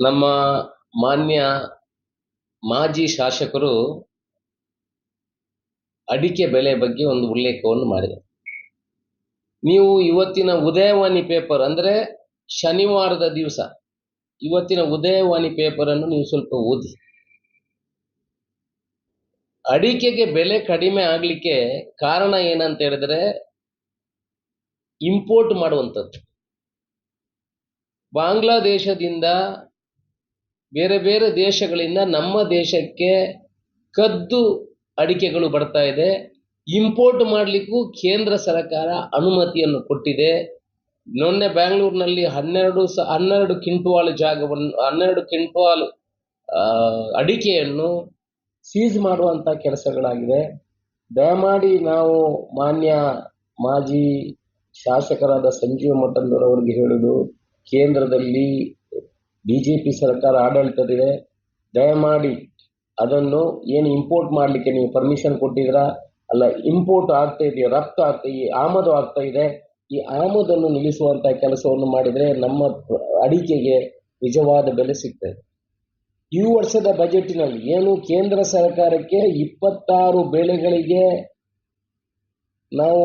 ನಮ್ಮ ಮಾನ್ಯ ಮಾಜಿ ಶಾಸಕರು ಅಡಿಕೆ ಬೆಲೆ ಬಗ್ಗೆ ಒಂದು ಉಲ್ಲೇಖವನ್ನು ಮಾಡಿದರು. ನೀವು ಇವತ್ತಿನ ಉದಯವಾಣಿ ಪೇಪರ್ ಅಂದರೆ ಶನಿವಾರದ ದಿವಸ, ಇವತ್ತಿನ ಉದಯವಾಣಿ ಪೇಪರನ್ನು ನೀವು ಸ್ವಲ್ಪ ಓದಿ. ಅಡಿಕೆಗೆ ಬೆಲೆ ಕಡಿಮೆ ಆಗಲಿಕ್ಕೆ ಕಾರಣ ಏನಂತ ಹೇಳಿದ್ರೆ ಇಂಪೋರ್ಟ್ ಮಾಡುವಂಥದ್ದು. ಬಾಂಗ್ಲಾದೇಶದಿಂದ ಬೇರೆ ಬೇರೆ ದೇಶಗಳಿಂದ ನಮ್ಮ ದೇಶಕ್ಕೆ ಕದ್ದು ಅಡಿಕೆಗಳು ಬರ್ತಾ ಇದೆ. ಇಂಪೋರ್ಟ್ ಮಾಡಲಿಕ್ಕೂ ಕೇಂದ್ರ ಸರ್ಕಾರ ಅನುಮತಿಯನ್ನು ಕೊಟ್ಟಿದೆ. ಮೊನ್ನೆ ಬ್ಯಾಂಗ್ಳೂರಿನಲ್ಲಿ ಹನ್ನೆರಡು ಸ, ಹನ್ನೆರಡು ಕ್ವಿಂಟಾಲ್ ಜಾಗವನ್ನು ಹನ್ನೆರಡು ಕಿಂಟುವಾಲು ಅಡಿಕೆಯನ್ನು ಸೀಸ್ ಮಾಡುವಂಥ ಕೆಲಸಗಳಾಗಿದೆ ದಯಮಾಡಿ ನಾವು ಮಾನ್ಯ ಮಾಜಿ ಶಾಸಕರಾದ ಸಂಜೀವ ಮಠಂದೂರವರಿಗೆ ಹೇಳುವುದು, ಕೇಂದ್ರದಲ್ಲಿ ಬಿ ಜೆ ಪಿ ಸರ್ಕಾರ ಆಡಳಿತದಿದೆ ದಯಮಾಡಿ ಅದನ್ನು ಏನು ಇಂಪೋರ್ಟ್ ಮಾಡಲಿಕ್ಕೆ ನೀವು ಪರ್ಮಿಷನ್ ಕೊಟ್ಟಿದ್ದೀರಾ? ಅಲ್ಲ ಇಂಪೋರ್ಟ್ ಆಗ್ತಾ ಇದೆಯಾ? ರಫ್ತು ಆಗ್ತಾ ಈ ಆಮದು ಆಗ್ತಾ ಇದೆ. ಈ ಆಮದನ್ನು ನಿಲ್ಲಿಸುವಂಥ ಕೆಲಸವನ್ನು ಮಾಡಿದರೆ ನಮ್ಮ ಅಡಿಕೆಗೆ ನಿಜವಾದ ಬೆಲೆ ಸಿಗ್ತದೆ. ಈ ವರ್ಷದ ಬಜೆಟಿನಲ್ಲಿ ಏನು ಕೇಂದ್ರ ಸರ್ಕಾರಕ್ಕೆ ಇಪ್ಪತ್ತಾರು ಬೆಳೆಗಳಿಗೆ ನಾವು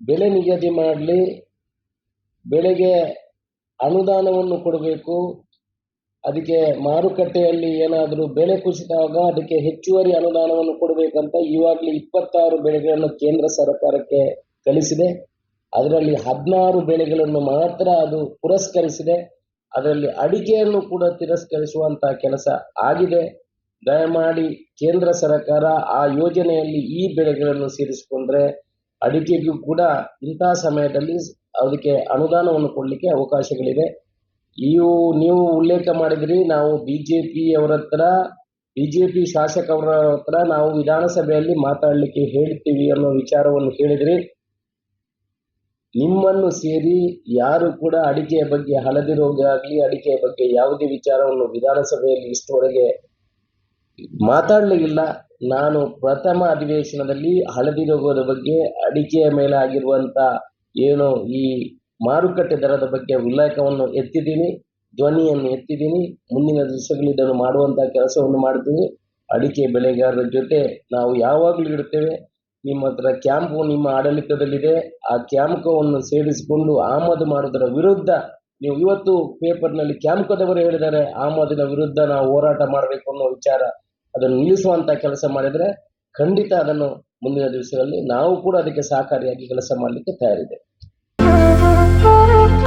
ಬೆಲೆ ನಿಗದಿ ಮಾಡಲಿ, ಬೆಳೆಗೆ ಅನುದಾನವನ್ನು ಕೊಡಬೇಕು ಅದಕ್ಕೆ ಮಾರುಕಟ್ಟೆಯಲ್ಲಿ ಏನಾದರೂ ಬೆಲೆ ಕುಸಿತ ಅದಕ್ಕೆ ಹೆಚ್ಚುವರಿ ಅನುದಾನವನ್ನು ಕೊಡಬೇಕಂತ ಇವಾಗಲೇ ಇಪ್ಪತ್ತಾರು ಬೆಳೆಗಳನ್ನು ಕೇಂದ್ರ ಸರ್ಕಾರಕ್ಕೆ ಕಳಿಸಿದೆ. ಅದರಲ್ಲಿ ಹದಿನಾರು ಬೆಳೆಗಳನ್ನು ಮಾತ್ರ ಅದು ಪುರಸ್ಕರಿಸಿದೆ. ಅದರಲ್ಲಿ ಅಡಿಕೆಯನ್ನು ಕೂಡ ತಿರಸ್ಕರಿಸುವಂತಹ ಕೆಲಸ ಆಗಿದೆ. ದಯಮಾಡಿ ಕೇಂದ್ರ ಸರ್ಕಾರ ಆ ಯೋಜನೆಯಲ್ಲಿ ಈ ಬೆಳೆಗಳನ್ನು ಸೇರಿಸಿಕೊಂಡ್ರೆ ಅಡಿಕೆಗೂ ಕೂಡ ಇಂತಹ ಸಮಯದಲ್ಲಿ ಅದಕ್ಕೆ ಅನುದಾನವನ್ನು ಕೊಡಲಿಕ್ಕೆ ಅವಕಾಶಗಳಿದೆ ಇವು ನೀವು ಉಲ್ಲೇಖ ಮಾಡಿದ್ರಿ, ನಾವು ಬಿಜೆಪಿ ಅವರ ಹತ್ರ, ಬಿಜೆಪಿ ಶಾಸಕರ ಹತ್ರ ನಾವು ವಿಧಾನಸಭೆಯಲ್ಲಿ ಮಾತಾಡಲಿಕ್ಕೆ ಹೇಳ್ತೀವಿ ಅನ್ನೋ ವಿಚಾರವನ್ನು ಕೇಳಿದ್ರಿ. ನಿಮ್ಮನ್ನು ಸೇರಿ ಯಾರು ಕೂಡ ಅಡಿಕೆಯ ಬಗ್ಗೆ ಹಳದಿ ರೋಗ ಆಗಲಿ ಅಡಿಕೆಯ ಬಗ್ಗೆ ಯಾವುದೇ ವಿಚಾರವನ್ನು ವಿಧಾನಸಭೆಯಲ್ಲಿ ಇಷ್ಟುವರೆಗೆ ಮಾತಾಡಲಿಲ್ಲ ನಾನು ಪ್ರಥಮ ಅಧಿವೇಶನದಲ್ಲಿ ಹಳದಿ ರೋಗದ ಬಗ್ಗೆ ಅಡಿಕೆಯ ಮೇಲೆ ಆಗಿರುವಂತ ಏನು ಈ ಮಾರುಕಟ್ಟೆ ದರದ ಬಗ್ಗೆ ಉಲ್ಲೇಖವನ್ನು ಎತ್ತಿದ್ದೀನಿ, ಧ್ವನಿಯನ್ನು ಎತ್ತಿದ್ದೀನಿ, ಮುಂದಿನ ದಿವಸಗಳಲ್ಲಿ ಇದನ್ನು ಮಾಡುವಂತ ಕೆಲಸವನ್ನು ಮಾಡ್ತೀನಿ. ಅಡಿಕೆ ಬೆಳೆಗಾರರ ಜೊತೆ ನಾವು ಯಾವಾಗಲೂ ಇರುತ್ತೇವೆ. ನಿಮ್ಮ ಹತ್ರ ಕ್ಯಾಂಪು ನಿಮ್ಮ ಆಡಳಿತದಲ್ಲಿದೆ. ಆ ಕ್ಯಾಂಪವನ್ನು ಸೇರಿಸಿಕೊಂಡು ಆಮದು ಮಾಡುವುದರ ವಿರುದ್ಧ ನೀವು ಇವತ್ತು ಪೇಪರ್ನಲ್ಲಿ ಕ್ಯಾಂಪದವರು ಹೇಳಿದ್ದಾರೆ, ಆಮದಿನ ವಿರುದ್ಧ ನಾವು ಹೋರಾಟ ಮಾಡಬೇಕು ಅನ್ನೋ ವಿಚಾರ. ಅದನ್ನು ನಿಲ್ಲಿಸುವಂಥ ಕೆಲಸ ಮಾಡಿದರೆ ಖಂಡಿತ ಅದನ್ನು ಮುಂದಿನ ದಿವಸಗಳಲ್ಲಿ ನಾವು ಕೂಡ ಅದಕ್ಕೆ ಸಹಕಾರಿಯಾಗಿ ಕೆಲಸ ಮಾಡಲಿಕ್ಕೆ ತಯಾರಿದೆ.